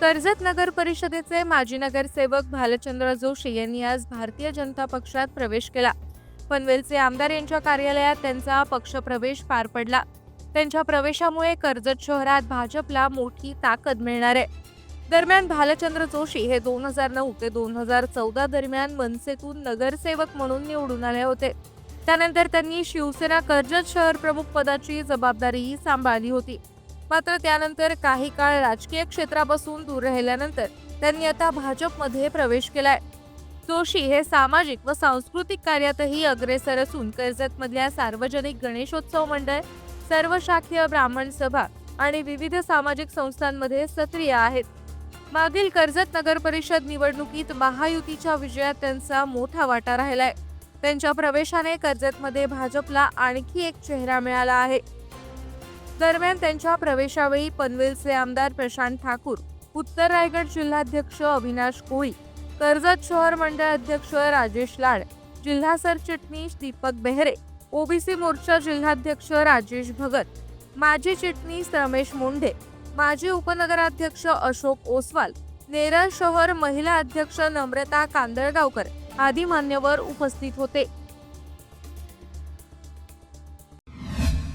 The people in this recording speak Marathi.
कर्जत नगर परिषदेचे माजी नगरसेवक भालचंद्र जोशी यांनी आज भारतीय जनता पक्षात प्रवेश केला. पनवेलचे आमदार यांच्या कार्यालयात त्यांचा पक्षप्रवेश पार पडला. त्यांच्या प्रवेशामुळे कर्जत शहरात भाजपला मोठी ताकद मिळणार आहे. दरम्यान भालचंद्र जोशी हे दोन हजार नऊ ते दोन हजार चौदा दरम्यान मनसेतून नगरसेवक म्हणून निवडून आले होते. त्यानंतर त्यांनी शिवसेना कर्जत शहर प्रमुख पदाची जबाबदारीही सांभाळली होती. मात्र त्यानंतर काही काळ राजकीय क्षेत्रापासून दूर राहिल्यानंतर त्यांनी आता भाजपमध्ये प्रवेश केलाय. जोशी हे सामाजिक व सांस्कृतिक कार्यातही अग्रेसर असून कर्जतमधल्या सार्वजनिक गणेशोत्सव मंडळ सर्व शाखीय ब्राह्मण सभा आणि विविध सामाजिक संस्थांमध्ये सक्रिय आहेत. मागील कर्जत नगर परिषद निवडणुकीत महायुतीच्या विजयात त्यांचा मोठा वाटा राहिलाय. त्यांच्या प्रवेशाने कर्जतमध्ये भाजपला आणखी एक चेहरा मिळाला आहे. दरम्यान त्यांच्या प्रवेशावेळी पनवेलचे आमदार प्रशांत ठाकूर उत्तर रायगड जिल्हाध्यक्ष अविनाश कोळी कर्जत शहर मंडळ अध्यक्ष राजेश लाड जिल्हा सरचिटणीस दीपक बेहरे ओबीसी मोर्चा जिल्हाध्यक्ष राजेश भगत माजी चिटणीस रमेश मुंढे माजी उपनगराध्यक्ष अशोक ओसवाल नेरळ शहर महिला अध्यक्ष नम्रता कांदळगावकर आदी मान्यवर उपस्थित होते.